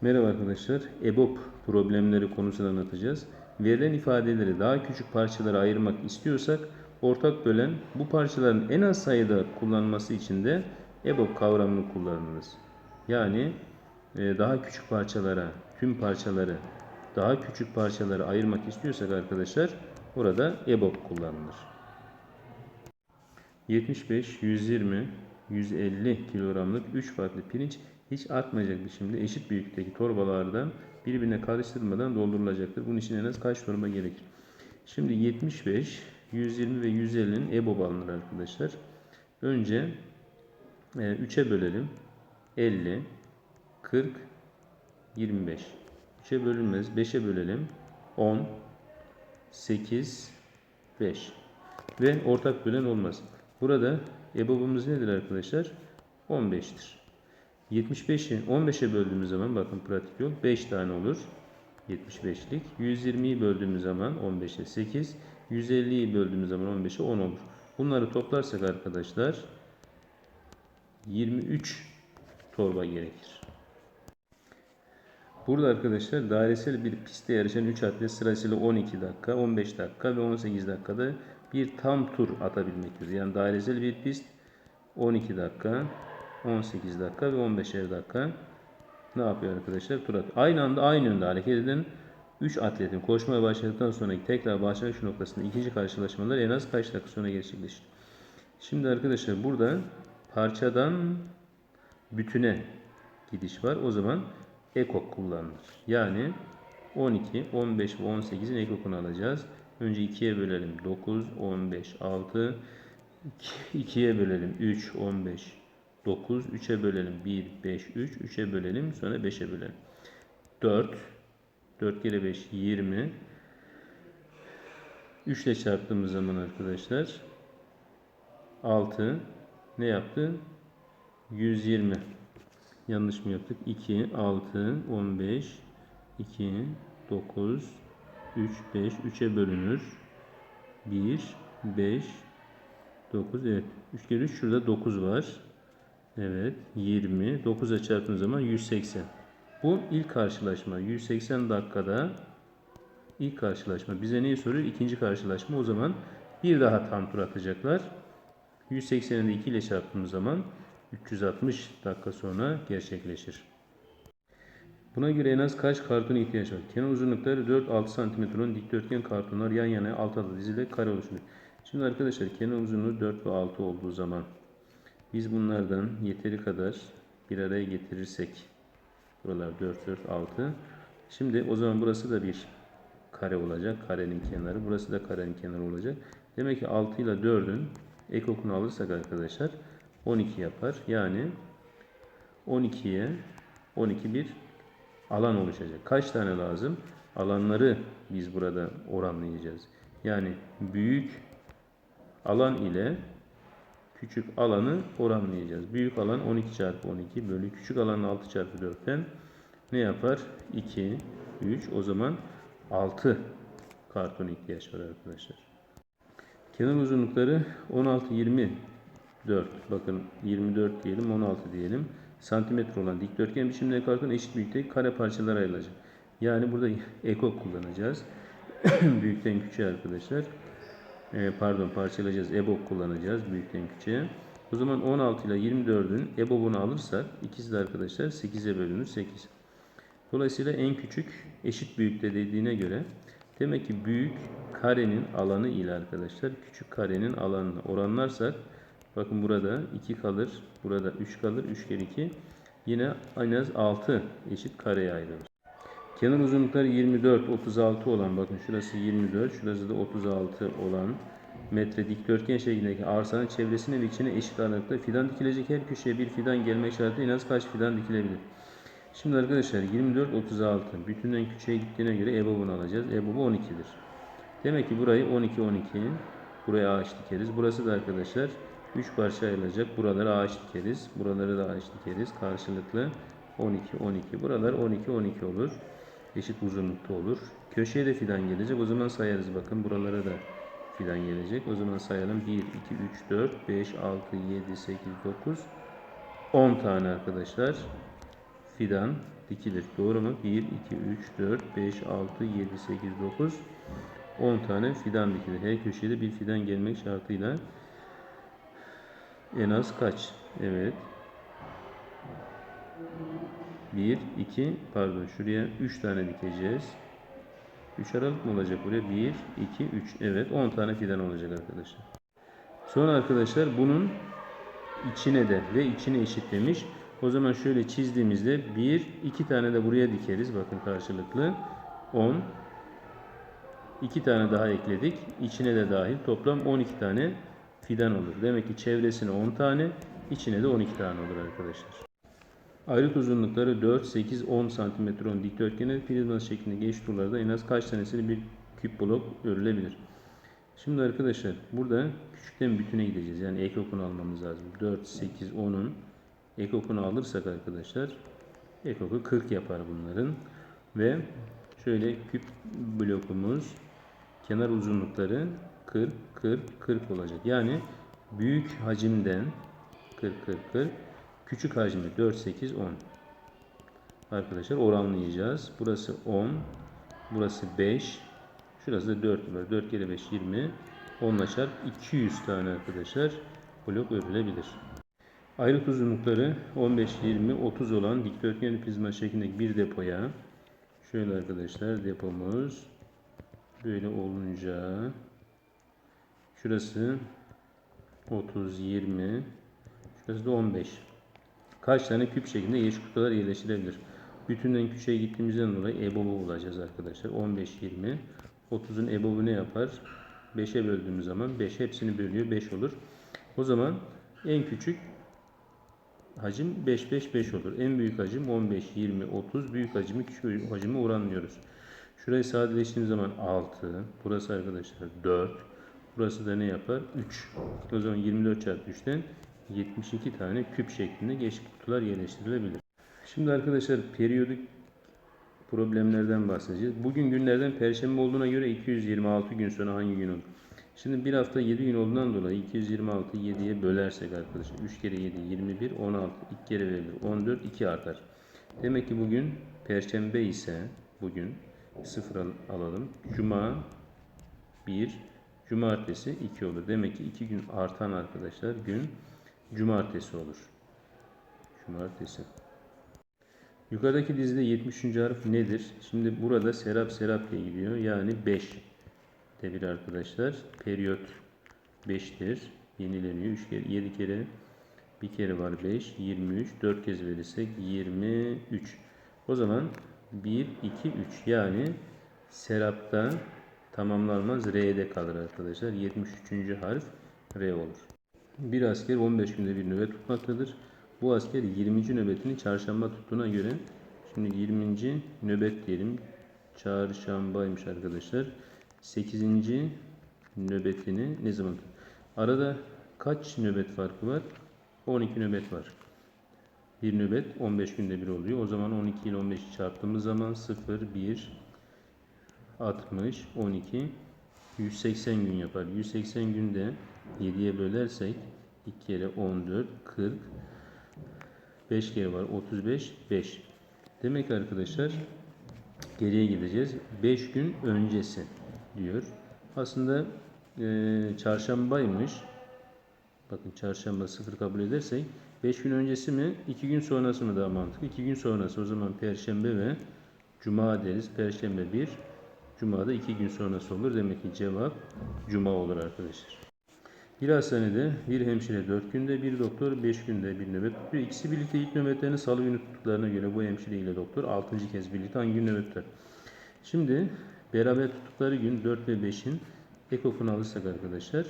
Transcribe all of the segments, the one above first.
Merhaba arkadaşlar. EBOB problemleri konusunu anlatacağız. Verilen ifadeleri daha küçük parçalara ayırmak istiyorsak ortak bölen bu parçaların en az sayıda kullanılması için de EBOB kavramını kullanırız. Yani e, daha küçük parçalara, tüm parçaları daha küçük parçalara ayırmak istiyorsak arkadaşlar burada EBOB kullanılır. 75, 120, 150 kilogramlık 3 farklı pirinç hiç artmayacak biçimde eşit büyüklükteki torbalardan birbirine karıştırmadan doldurulacaktır. Bunun için en az kaç torba gerekir? Şimdi 75, 120 ve 150'nin EBOB alınır arkadaşlar. Önce e, 3'e bölelim. 50, 40, 25. 3'e bölünmez. 5'e bölelim. 10, 8, 5. Ve ortak bölen olmaz. Burada EBOB'umuz nedir arkadaşlar? 15'tir. 75'i 15'e böldüğümüz zaman bakın pratik yol 5 tane olur. 75'lik. 120'yi böldüğümüz zaman 15'e 8. 150'yi böldüğümüz zaman 15'e 10 olur. Bunları toplarsak arkadaşlar 23 torba gerekir. Burada arkadaşlar dairesel bir pistte yarışan 3 atlet sırasıyla 12 dakika, 15 dakika ve 18 dakikada bir tam tur atabilmektedir. Yani dairesel bir pist 12 dakika, 18 dakika ve 15'er dakika ne yapıyor arkadaşlar? Tur at. Aynı anda aynı yönde hareket eden 3 atletin koşmaya başladıktan sonraki tekrar başlangıç noktasında ikinci karşılaşmalar en az kaç dakika sonra gerçekleşir? Şimdi arkadaşlar burada parçadan bütüne gidiş var. O zaman ekok kullanılır. Yani 12, 15 ve 18'in ekokunu alacağız. Önce 2'ye bölelim. 9, 15, 6. 2'ye bölelim. 3, 15, 9. 3'e bölelim. 1, 5, 3. 3'e bölelim. Sonra 5'e bölelim. 4. 4 kere 5, 20. 3 ile çarptığımız zaman arkadaşlar 6 ne yaptı? 120. Yanlış mı yaptık? 2, 6, 15, 2, 9, 3, 5. 3'e bölünür. 1, 5, 9. Evet. 3 kere 3 şurada 9 var. Evet. 20. 9'a çarptığım zaman 180. Bu ilk karşılaşma. 180 dakikada ilk karşılaşma. Bize neyi soruyor? İkinci karşılaşma. O zaman bir daha tam tur atacaklar. 180'i de 2 ile çarptığımız zaman 360 dakika sonra gerçekleşir. Buna göre en az kaç kartona ihtiyaç var? Kenar uzunlukları 4-6 cm olan dikdörtgen kartonlar yan yana alt alta dizilerek kare oluşturuyor. Şimdi arkadaşlar kenar uzunluğu 4 ve 6 olduğu zaman biz bunlardan yeteri kadar bir araya getirirsek buralar 4 4 6 şimdi o zaman burası da bir kare olacak. Karenin kenarı. Burası da karenin kenarı olacak. Demek ki 6 ile 4'ün ekokunu alırsak arkadaşlar 12 yapar. Yani 12'ye 12 bir alan oluşacak. Kaç tane lazım? Alanları biz burada oranlayacağız. Yani büyük alan ile küçük alanı oranlayacağız. Büyük alan 12 çarpı 12 bölü küçük alan 6 çarpı 4'ten ne yapar? 2, 3 o zaman 6 karton ihtiyaç var arkadaşlar. Kenar uzunlukları 16, 24. Bakın 24 diyelim, 16 diyelim. Santimetre olan dikdörtgen biçimde karton eşit büyüklükte kare parçalara ayrılacak. Yani burada ekok kullanacağız. Büyükten küçüğe arkadaşlar. Ee, pardon parçalayacağız. EBOB kullanacağız büyükten küçüğe. O zaman 16 ile 24'ün EBOB'unu alırsak ikisi de arkadaşlar 8'e bölünür 8. Dolayısıyla en küçük eşit büyükte dediğine göre demek ki büyük karenin alanı ile arkadaşlar küçük karenin alanını oranlarsak bakın burada 2 kalır. Burada 3 kalır. 3 kere 2 yine en az 6 eşit kareye ayrılır. Kenar uzunlukları 24, 36 olan bakın şurası 24, şurası da 36 olan metre dikdörtgen şeklindeki arsanın çevresine ve içine eşit aralıkta fidan dikilecek. Her köşeye bir fidan gelmek şartıyla en az kaç fidan dikilebilir? Şimdi arkadaşlar 24, 36 bütünden küçüğe gittiğine göre EBOB'unu alacağız. EBOB'u 12'dir. Demek ki burayı 12, 12 buraya ağaç dikeriz. Burası da arkadaşlar 3 parça ayrılacak. Buralara ağaç dikeriz. Buraları da ağaç dikeriz. Karşılıklı 12, 12. Buralar 12, 12 olur. Eşit uzunlukta olur. Köşeye de fidan gelecek. O zaman sayarız. Bakın buralara da fidan gelecek. O zaman sayalım. 1, 2, 3, 4, 5, 6, 7, 8, 9, 10 tane arkadaşlar fidan dikilir. Doğru mu? 1, 2, 3, 4, 5, 6, 7, 8, 9, 10 tane fidan dikilir. Her köşede bir fidan gelmek şartıyla en az kaç? Evet. 1, 2, pardon şuraya 3 tane dikeceğiz. 3 aralık mı olacak buraya? 1, 2, 3. Evet 10 tane fidan olacak arkadaşlar. Sonra arkadaşlar bunun içine de ve içine eşitlemiş. O zaman şöyle çizdiğimizde 1, 2 tane de buraya dikeriz. Bakın karşılıklı. 10. 2 tane daha ekledik. İçine de dahil toplam 12 tane fidan olur. Demek ki çevresine 10 tane, içine de 12 tane olur arkadaşlar. Ayrıt uzunlukları 4, 8, 10 cm olan dikdörtgenler prizma şeklinde geç turlarda en az kaç tanesini bir küp blok örülebilir? Şimdi arkadaşlar burada küçükten bütüne gideceğiz. Yani ekokunu almamız lazım. 4, 8, 10'un ekokunu alırsak arkadaşlar ekoku 40 yapar bunların. Ve şöyle küp blokumuz kenar uzunlukları 40, 40, 40 olacak. Yani büyük hacimden 40, 40, 40 küçük hacmi 4, 8, 10. Arkadaşlar oranlayacağız. Burası 10, burası 5, şurası da 4 var. 4 kere 5, 20. 10 çarp 200 tane arkadaşlar blok örülebilir. Ayrıt uzunlukları 15, 20, 30 olan dikdörtgen prizma şeklindeki bir depoya şöyle arkadaşlar depomuz böyle olunca şurası 30, 20 şurası da 15 kaç tane küp şeklinde yeşil kutular yerleştirebilir? Bütünden küçüğe gittiğimizden dolayı EBOB'u bulacağız arkadaşlar. 15, 20. 30'un EBOB'u ne yapar? 5'e böldüğümüz zaman 5 hepsini bölüyor. 5 olur. O zaman en küçük hacim 5, 5, 5 olur. En büyük hacim 15, 20, 30. Büyük hacimi küçük hacimi oranlıyoruz. Şurayı sadeleştiğimiz zaman 6. Burası arkadaşlar 4. Burası da ne yapar? 3. O zaman 24 çarpı 3'ten 72 tane küp şeklinde geçik kutular yerleştirilebilir. Şimdi arkadaşlar periyodik problemlerden bahsedeceğiz. Bugün günlerden perşembe olduğuna göre 226 gün sonra hangi gün olur? Şimdi bir hafta 7 gün olduğundan dolayı 226 7'ye bölersek arkadaşlar 3 kere 7 21 16 2 kere verilir 14 2 artar. Demek ki bugün perşembe ise bugün 0 al- alalım. Cuma 1 cumartesi 2 olur. Demek ki 2 gün artan arkadaşlar gün cumartesi olur. Cumartesi. Yukarıdaki dizide 73. harf nedir? Şimdi burada serap serap diye gidiyor. Yani 5 devir arkadaşlar. Periyot 5'tir. Yenileniyor. 3 kere 7 kere bir kere var 5 23 4 kez verirsek 23. O zaman 1 2 3 yani serapta tamamlanmaz R'de kalır arkadaşlar. 73. harf R olur. Bir asker 15 günde bir nöbet tutmaktadır. Bu asker 20. nöbetini çarşamba tuttuğuna göre şimdi 20. nöbet diyelim. Çarşambaymış arkadaşlar. 8. nöbetini ne zaman Arada kaç nöbet farkı var? 12 nöbet var. Bir nöbet 15 günde bir oluyor. O zaman 12 ile 15'i çarptığımız zaman 0, 1, 60, 12, 180 gün yapar. 180 günde 7'ye bölersek 2 kere 14, 40, 5 kere var 35, 5. Demek arkadaşlar geriye gideceğiz. 5 gün öncesi diyor. Aslında eee çarşambaymış. Bakın çarşamba 0 kabul edersek 5 gün öncesi mi 2 gün sonrası mı daha mantıklı? 2 gün sonrası o zaman perşembe ve cuma deriz. Perşembe 1, cuma da 2 gün sonrası olur. Demek ki cevap cuma olur arkadaşlar. Bir hastanede bir hemşire 4 günde, bir doktor 5 günde bir nöbet tutuyor. İkisi birlikte ilk nöbetlerini salı günü tuttuklarına göre bu hemşire ile doktor 6. kez birlikte hangi gün nöbet tutar? Şimdi beraber tuttukları gün 4 ve 5'in ekokunu alırsak arkadaşlar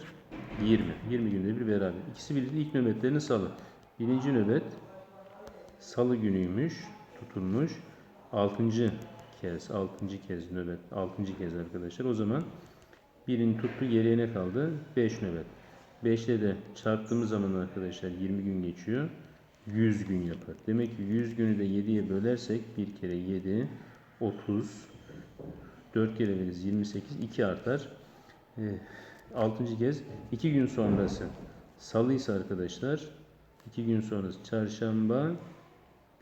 20. 20 günde bir beraber. İkisi birlikte ilk nöbetlerini salı. Birinci nöbet salı günüymüş tutulmuş. 6. kez 6. kez nöbet 6. kez arkadaşlar. O zaman birini tuttu geriye ne kaldı? 5 nöbet. 5 ile de çarptığımız zaman arkadaşlar 20 gün geçiyor. 100 gün yapar. Demek ki 100 günü de 7'ye bölersek 1 kere 7 30 4 kere veririz 28 2 artar. 6. kez 2 gün sonrası salıysa arkadaşlar 2 gün sonrası çarşamba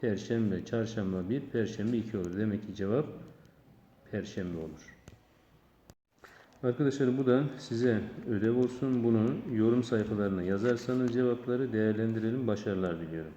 Perşembe, çarşamba 1, perşembe 2 olur. Demek ki cevap perşembe olur. Arkadaşlar bu da size ödev olsun. Bunu yorum sayfalarına yazarsanız cevapları değerlendirelim. Başarılar diliyorum.